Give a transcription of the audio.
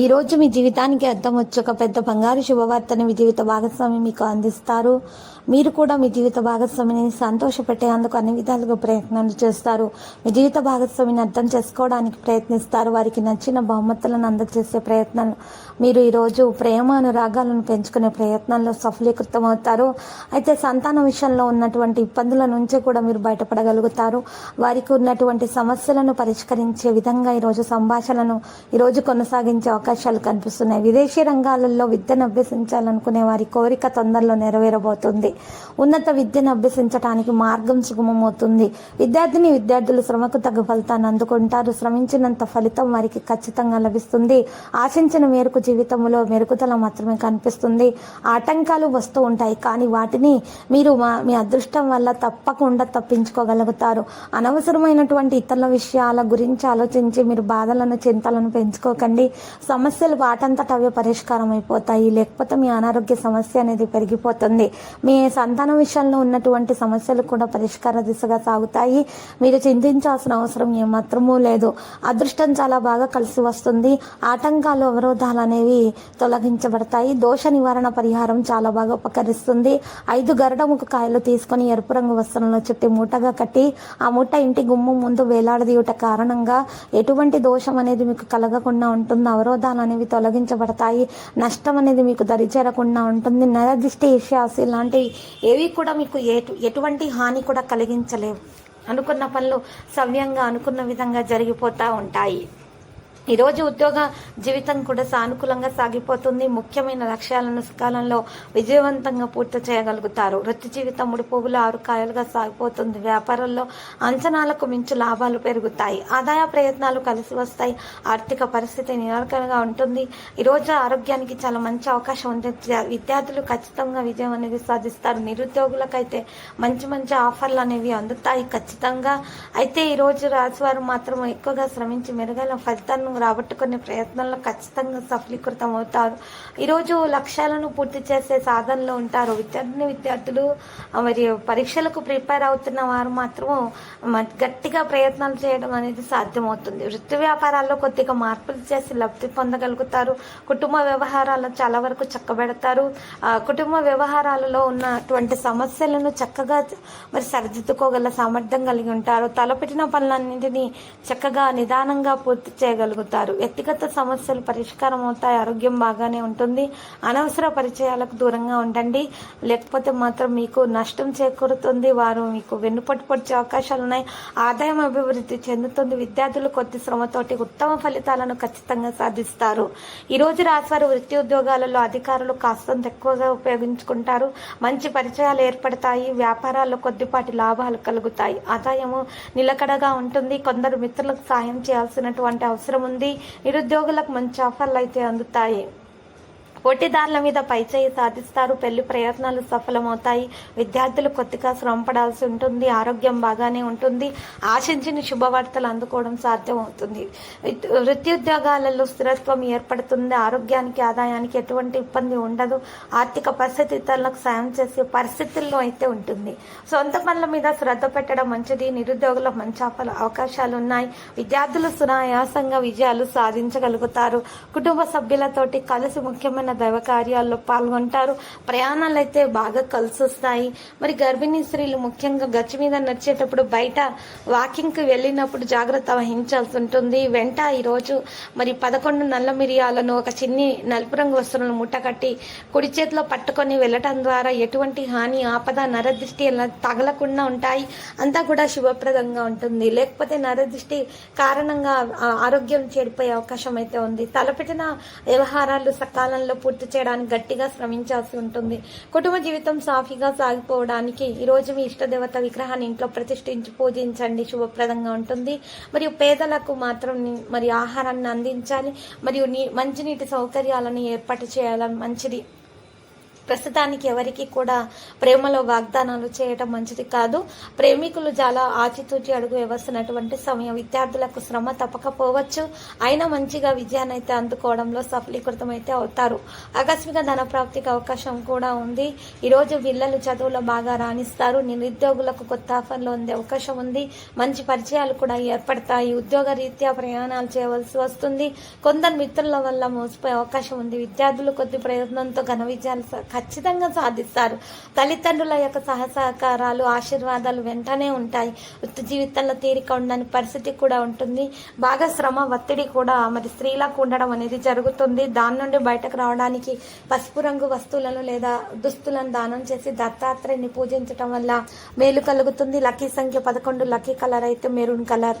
ఈ రోజు మీ జీవితానికి అర్థం వచ్చి ఒక పెద్ద బంగారు శుభవార్తని మీ జీవిత భాగస్వామి మీకు అందిస్తారు. మీరు కూడా మీ జీవిత భాగస్వామిని సంతోషపెట్టేందుకు అన్ని విధాలుగా ప్రయత్నాలు చేస్తారు. మీ జీవిత భాగస్వామిని అర్థం చేసుకోవడానికి ప్రయత్నిస్తారు. వారికి నచ్చిన బహుమతులను అందజేసే ప్రయత్నాలు మీరు ఈరోజు ప్రేమ అనురాగాలను పెంచుకునే ప్రయత్నాల్లో సఫలీకృతమవుతారు. అయితే సంతాన విషయంలో ఉన్నటువంటి ఇబ్బందుల నుంచి కూడా మీరు బయటపడగలుగుతారు. వారికి ఉన్నటువంటి సమస్యలను పరిష్కరించే విధంగా ఈరోజు సంభాషణను ఈరోజు కొనసాగించే అవకాశాలు కనిపిస్తున్నాయి. విదేశీ రంగాలలో విద్యను అభ్యసించాలనుకునే వారి కోరిక తొందరలో నెరవేరబోతుంది. ఉన్నత విద్యను అభ్యసించడానికి మార్గం సుగమమవుతుంది. విద్యార్థిని విద్యార్థులు శ్రమకు తగ్గ ఫలితాన్ని అందుకుంటారు. శ్రమించినంత ఫలితం వారికి ఖచ్చితంగా లభిస్తుంది. ఆశించిన మేరకు జీవితంలో మెరుగుదల మాత్రమే కనిపిస్తుంది. ఆటంకాలు వస్తూ ఉంటాయి కానీ వాటిని మీరు మా- మీ అదృష్టం వల్ల తప్పకుండా తప్పించుకోగలుగుతారు. అనవసరమైనటువంటి ఇతరుల విషయాల గురించి ఆలోచించి మీరు బాధలను చింతలను పెంచుకోకండి. సమస్యలు వాటంతట అవే పరిష్కారం అయిపోతాయి లేకపోతే మీ అనారోగ్య సమస్య అనేది పెరిగిపోతుంది. మీ సంతానం విషయంలో ఉన్నటువంటి సమస్యలు కూడా పరిష్కార దిశగా సాగుతాయి. మీరు చింతించాల్సిన అవసరం ఏమాత్రమూ లేదు. అదృష్టం చాలా బాగా కలిసి వస్తుంది. ఆటంకాలు అవరోధాలు అనేవి తొలగించబడతాయి. దోష నివారణ పరిహారం చాలా బాగా ఉపకరిస్తుంది. ఐదు గరడముకు కాయలు తీసుకొని ఎరుపు రంగు వస్త్రంలో చుట్టి మూటగా కట్టి ఆ మూట ఇంటి గుమ్మం ముందు వేలాడదీయుట కారణంగా ఎటువంటి దోషం అనేది మీకు కలగకుండా ఉంటుంది. అవరోధాలు అనేవి తొలగించబడతాయి. నష్టం అనేది మీకు దరిచేరకుండా ఉంటుంది. నరదిష్టి ఈర్ష్యాసి ఇలాంటివి ఏవి కూడా మీకు ఎటు ఎటువంటి హాని కూడా కలిగించలేవు. అనుకున్న పనులు సవ్యంగా అనుకున్న విధంగా జరిగిపోతూ ఉంటాయి. ఈరోజు ఉద్యోగ జీవితం కూడా సానుకూలంగా సాగిపోతుంది. ముఖ్యమైన లక్ష్యాలను సకాలంలో విజయవంతంగా పూర్తి చేయగలుగుతారు. వృత్తి జీవితం ముడి పువ్వులు ఆరు కాయలుగా సాగిపోతుంది. వ్యాపారంలో అంచనాలకు మించి లాభాలు పెరుగుతాయి. ఆదాయ ప్రయత్నాలు కలిసి వస్తాయి. ఆర్థిక పరిస్థితి నిలకడగా ఉంటుంది. ఈరోజు ఆరోగ్యానికి చాలా మంచి అవకాశం ఉంది. విద్యార్థులు ఖచ్చితంగా విజయం అనేది సాధిస్తారు. నిరుద్యోగులకైతే మంచి మంచి ఆఫర్లు అనేవి అందుతాయి. ఖచ్చితంగా అయితే ఈరోజు రాజువారు మాత్రం ఎక్కువగా శ్రమించి మెరుగైన ఫలితాలను రాబట్టుకునే ప్రయత్నంలో ఖచ్చితంగా సఫలీకృతం అవుతారు ఈరోజు లక్ష్యాలను పూర్తి చేసే సాధనలో ఉంటారు విద్యార్థిని విద్యార్థులు. మరి పరీక్షలకు ప్రిపేర్ అవుతున్న వారు మాత్రం గట్టిగా ప్రయత్నాలు చేయడం అనేది సాధ్యమవుతుంది. వృత్తి వ్యాపారాల్లో కొద్దిగా మార్పులు చేసి లబ్ధి పొందగలుగుతారు. కుటుంబ వ్యవహారాలను చాలా వరకు చక్కబెడతారు. కుటుంబ వ్యవహారాలలో ఉన్నటువంటి సమస్యలను చక్కగా మరి సరిదిద్దుకోగల సామర్థ్యం కలిగి ఉంటారు. తలపెట్టిన పనులన్నింటినీ చక్కగా నిదానంగా పూర్తి చేయగలుగుతారు. వ్యక్తిగత సమస్యలు పరిష్కారం అవుతాయి ఆరోగ్యం బాగానే ఉంటుంది. అనవసర పరిచయాలకు దూరంగా ఉండండి. లేకపోతే మాత్రం మీకు నష్టం చేకూరుతుంది. వారు మీకు వెన్నుపట్టు పొడిచే అవకాశాలు ఉన్నాయి. ఆదాయం అభివృద్ధి చెందుతుంది. విద్యార్థులు కొద్ది శ్రమతోటి ఉత్తమ ఫలితాలను ఖచ్చితంగా సాధిస్తారు. ఈరోజు రోజు రాశివారు వృత్తి ఉద్యోగాలలో అధికారులు కాస్తంత ఎక్కువగా ఉపయోగించుకుంటారు. మంచి పరిచయాలు ఏర్పడతాయి. వ్యాపారాల్లో కొద్దిపాటి లాభాలు కలుగుతాయి. ఆదాయము నిలకడగా ఉంటుంది. కొందరు మిత్రులకు సాయం చేయాల్సినటువంటి అవసరం ఉంది. నిరుద్యోగులకు మంచి ఆఫర్లు అయితే అందుతాయి. పోటీదారుల మీద పైచేయి సాధిస్తారు. పెళ్ళి ప్రయత్నాలు సఫలమవుతాయి. విద్యార్థులు కొద్దిగా శ్రమ పడాల్సి ఉంటుంది. ఆరోగ్యం బాగానే ఉంటుంది. ఆశించిన శుభవార్తలు అందుకోవడం సాధ్యమవుతుంది. వృత్తిద్యోగాలలో వృత్తి ఉద్యోగాలలో స్థిరత్వం ఏర్పడుతుంది. ఆరోగ్యానికి ఆదాయానికి ఎటువంటి ఇబ్బంది ఉండదు. ఆర్థిక పరిస్థితి ఇతరులకు సాయం చేసే పరిస్థితుల్లో అయితే ఉంటుంది. సొంత పనుల మీద శ్రద్ధ పెట్టడం మంచిది. నిరుద్యోగులకు మంచి అవకాశాలు ఉన్నాయి విద్యార్థులు సునాయాసంగా విజయాలు సాధించగలుగుతారు. కుటుంబ సభ్యులతోటి కలిసి ముఖ్యమైన దైవ కార్యాల్లో పాల్గొంటారు. ప్రయాణాలు అయితే బాగా కలిసి వస్తాయి మరి గర్భిణీ స్త్రీలు ముఖ్యంగా గచ్చి మీద నడిచేటప్పుడు బయట వాకింగ్కి వెళ్ళినప్పుడు జాగ్రత్త వహించాల్సి ఉంటుంది. వెంట ఈరోజు మరి పదకొండు నల్ల మిరియాలను ఒక చిన్ని నలుపు రంగు వస్త్రాలను ముట్టకట్టి కట్టి కుడి చేతిలో పట్టుకొని వెళ్ళటం ద్వారా ఎటువంటి హాని ఆపద నరదృష్టి ఇలా తగలకుండా ఉంటాయి. అంతా కూడా శుభప్రదంగా ఉంటుంది. లేకపోతే నరదృష్టి కారణంగా ఆరోగ్యం చెడిపోయే అవకాశం అయితే ఉంది. తలపెట్టిన వ్యవహారాలు సకాలంలో పూర్తి చేయడానికి గట్టిగా శ్రమించాల్సి ఉంటుంది. కుటుంబ జీవితం సాఫీగా సాగిపోవడానికి ఈ రోజు మీ ఇష్టదేవత విగ్రహాన్ని ఇంట్లో ప్రతిష్ఠించి పూజించండి. శుభప్రదంగా ఉంటుంది. మరియు పేదలకు మాత్రం మరి ఆహారాన్ని అందించాలి. మరియు నీ మంచినీటి సౌకర్యాలను ఏర్పాటు చేయాలని మంచిది. ప్రస్తుతానికి ఎవరికి కూడా ప్రేమలో వాగ్దానాలు చేయటం మంచిది కాదు. ప్రేమికులు చాలా ఆచితూచి అడుగు వేస్తున్నటువంటి సమయం. విద్యార్థులకు శ్రమ తప్పకపోవచ్చు. అయినా మంచిగా విజయాన్ని అయితే అందుకోవడంలో సఫలీకృతం అయితే అవుతారు. ఆకస్మిక ధన ప్రాప్తికి అవకాశం కూడా ఉంది. ఈరోజు పిల్లలు చదువులో బాగా రాణిస్తారు. నిరుద్యోగులకు కొత్త ఆఫర్లు ఉండే అవకాశం ఉంది. మంచి పరిచయాలు కూడా ఏర్పడతాయి. ఉద్యోగ రీత్యా ప్రయాణాలు చేయవలసి వస్తుంది. కొందరు మిత్రుల వల్ల మోసపోయే అవకాశం ఉంది. విద్యార్థులు కొద్ది ప్రయత్నంతో ఘన విజయాలు ఖచ్చితంగా సాధిస్తారు. తల్లిదండ్రుల యొక్క సహసహకారాలు ఆశీర్వాదాలు వెంటనే ఉంటాయి. వృత్తి జీవితంలో తీరిక ఉండని పరిస్థితి కూడా ఉంటుంది. బాగా శ్రమ ఒత్తిడి కూడా మరి స్త్రీలకు ఉండడం అనేది జరుగుతుంది. దాని నుండి బయటకు రావడానికి పసుపు రంగు వస్తువులను లేదా దుస్తులను దానం చేసి దత్తాత్రేయుని పూజించడం వల్ల మేలు కలుగుతుంది. లక్కీ సంఖ్య పదకొండు లక్కీ కలర్ అయితే మెరూన్ కలర్.